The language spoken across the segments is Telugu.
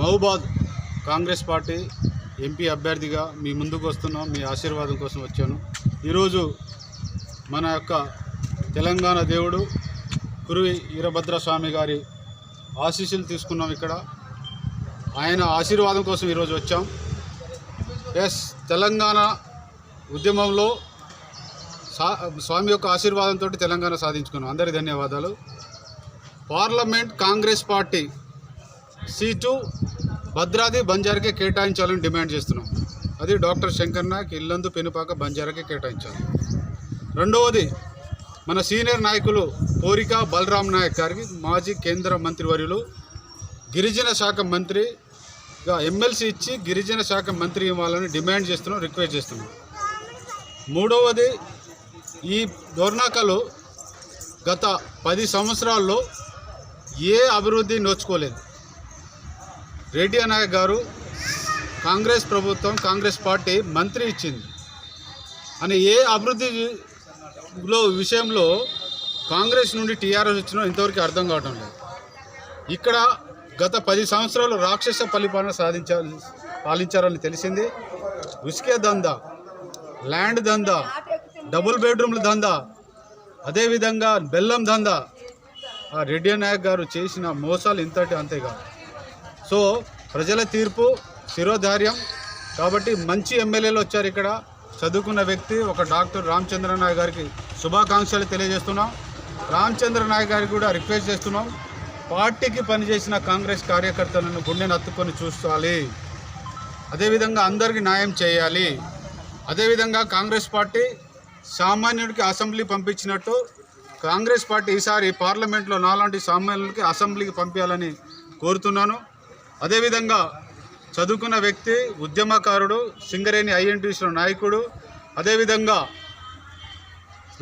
మహబాద్ కాంగ్రెస్ పార్టీ ఎంపీ అభ్యర్థిగా మీ ముందుకు వస్తున్నాం మీ ఆశీర్వాదం కోసం వచ్చాను. ఈరోజు మన యొక్క తెలంగాణ దేవుడు కురువి వీరభద్ర స్వామి గారి ఆశీస్సులు తీసుకున్నాం ఇక్కడ. ఆయన ఆశీర్వాదం కోసం ఈరోజు వచ్చాం. ఎస్ తెలంగాణ ఉద్యమంలో సా స్వామి యొక్క ఆశీర్వాదంతో తెలంగాణ సాధించుకున్నాం. అందరి ధన్యవాదాలు. Parliament Congress party seat Bhadradri బంజారాకే కేటాయించాలని డిమాండ్ చేస్తున్నాం. అది డాక్టర్ శంకర్ నాయక్ ఇల్లందు పెనుపాక బంజారాకే కేటాయించాలి. రెండవది మన సీనియర్ నాయకులు కోరిక బలరాం నాయక్ గారికి మాజీ కేంద్ర మంత్రివర్యులు గిరిజన శాఖ మంత్రిగా ఎమ్మెల్సీ ఇచ్చి గిరిజన శాఖ మంత్రి ఇవ్వాలని డిమాండ్ చేస్తున్నాం రిక్వెస్ట్ చేస్తున్నాం. మూడవది ఈ దోర్నాకలు గత పది సంవత్సరాల్లో ఏ అభివృద్ధి నోచుకోలేదు. రెడ్డి నాయక్ గారు కాంగ్రెస్ ప్రభుత్వం కాంగ్రెస్ పార్టీ మంత్రి ఇచ్చింది. అని ఏ అభివృద్ధిలో విషయంలో కాంగ్రెస్ నుండి టీఆర్ఎస్ వచ్చినా ఇంతవరకు అర్థం కావటం లేదు. ఇక్కడ గత పది సంవత్సరాలు రాక్షస పరిపాలన సాధించాలి పాలించారని తెలిసింది. ఉసికే దందా ల్యాండ్ దందా డబుల్ బెడ్రూమ్ల దందా అదేవిధంగా బెల్లం దందా. ఆ రెడ్డి నాయక్ గారు చేసిన మోసాలు ఇంతటి అంతేగా సో ప్రజల తీర్పు శిరోధార్యం. కాబట్టి మంచి ఎమ్మెల్యేలు వచ్చారు ఇక్కడ. చదువుకున్న వ్యక్తి ఒక డాక్టర్ రామచంద్ర నాయక్ గారికి శుభాకాంక్షలు తెలియజేస్తున్నాం. రామచంద్ర నాయక్ గారికి కూడా రిక్వెస్ట్ చేస్తున్నాం. పార్టీకి పనిచేసిన కాంగ్రెస్ కార్యకర్తలను గుండెను అత్తుకొని చూసుకోవాలి. అదేవిధంగా అందరికీ న్యాయం చేయాలి. అదేవిధంగా కాంగ్రెస్ పార్టీ సామాన్యుడికి అసెంబ్లీ పంపించినట్టు కాంగ్రెస్ పార్టీ ఈసారి పార్లమెంట్లో నాలాంటి సామాన్యులకి అసెంబ్లీకి పంపించాలని కోరుతున్నాను. అదేవిధంగా చదువుకున్న వ్యక్తి ఉద్యమకారుడు సింగరేణి ఐఎన్టీసీలో నాయకుడు అదేవిధంగా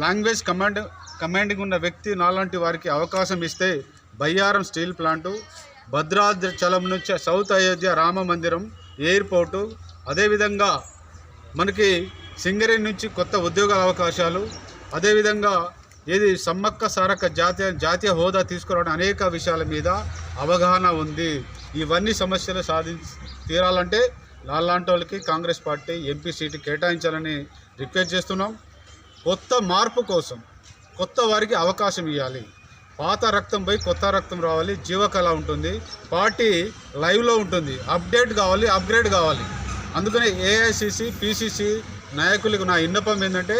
లాంగ్వేజ్ కమాండ్ కమాండింగ్ ఉన్న వ్యక్తి నాలాంటి వారికి అవకాశం ఇస్తే బయ్యారం స్టీల్ ప్లాంటు భద్రాచలం నుంచి సౌత్ అయోధ్య రామ మందిరం ఎయిర్పోర్టు అదేవిధంగా మనకి సింగరేణి నుంచి కొత్త ఉద్యోగ అవకాశాలు అదేవిధంగా ఏది సమ్మక్క సారక్క జాతీయ జాతీయ హోదా తీసుకురావడం అనేక విషయాల మీద అవగాహన ఉంది. ఇవన్నీ సమస్యలు సాధి తీరాలంటే లాలాంటి వాళ్ళకి కాంగ్రెస్ పార్టీ ఎంపీ సీటు కేటాయించాలని రిక్వెస్ట్ చేస్తున్నాం. కొత్త మార్పు కోసం కొత్త వారికి అవకాశం ఇవ్వాలి పాత రక్తం పోయి కొత్త రక్తం రావాలి. జీవకళ ఉంటుంది. పార్టీ లైవ్లో ఉంటుంది. అప్డేట్ కావాలి అప్గ్రేడ్ కావాలి. అందుకనే ఏఐసిసి పిసిసి నాయకులకు నా విన్నపం ఏంటంటే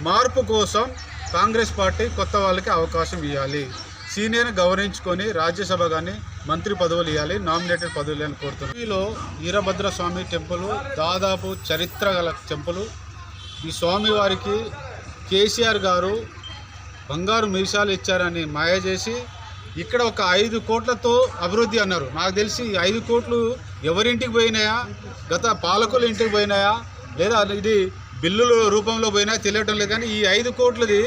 మార్పు కోసం కాంగ్రెస్ పార్టీ కొత్త వాళ్ళకి అవకాశం ఇవ్వాలి సీనియర్ని గౌరవించుకొని రాజ్యసభ కానీ మంత్రి పదవులు ఇవ్వాలి నామినేటెడ్ పదవులు అని కోరుతున్నాను ఢిల్లీలో వీరభద్ర స్వామి టెంపుల్ దాదాపు చరిత్ర గల టెంపుల్. ఈ స్వామి వారికి కేసీఆర్ గారు బంగారు మీసాలు ఇచ్చారని మాయ చేసి ఇక్కడ ఒక ఐదు కోట్లతో అభివృద్ధి అన్నారు. నాకు తెలిసి ఐదు కోట్లు ఎవరింటికి పోయినాయా? గత పాలకుల ఇంటికి పోయినాయా? లేదా ఇది బిల్లుల రూపంలో పోయినా తెలియటం లేదు. కానీ ఈ ఐదు కోట్లది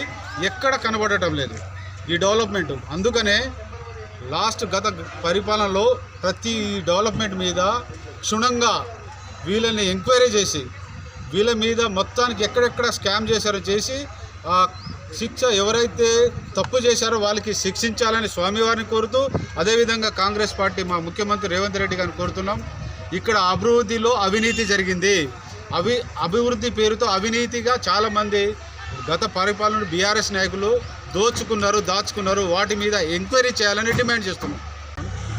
ఎక్కడ కనబడటం లేదు. ఈ డెవలప్మెంట్. అందుకనే లాస్ట్ గత పరిపాలనలో ప్రతి డెవలప్మెంట్ మీద క్షుణ్ణంగా వీళ్ళని ఎంక్వైరీ చేసి వీళ్ళ మీద మొత్తానికి ఎక్కడెక్కడ స్కామ్ చేశారో చేసి ఆ శిక్ష ఎవరైతే తప్పు చేశారో వాళ్ళకి శిక్షించాలని స్వామివారిని కోరుతూ అదేవిధంగా కాంగ్రెస్ పార్టీ మా ముఖ్యమంత్రి రేవంత్ రెడ్డి గారిని కోరుతున్నాం. ఇక్కడ అభివృద్ధిలో అవినీతి జరిగింది. అవి అభివృద్ధి పేరుతో అవినీతిగా చాలామంది గత పరిపాలన బీఆర్ఎస్ నాయకులు దోచుకున్నారు దాచుకున్నారు వాటి మీద ఎంక్వైరీ చేయాలని డిమాండ్ చేస్తున్నాం.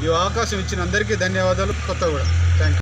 ఈ అవకాశం ఇచ్చిన అందరికీ ధన్యవాదాలు. కొత్త కూడా థ్యాంక్ యూ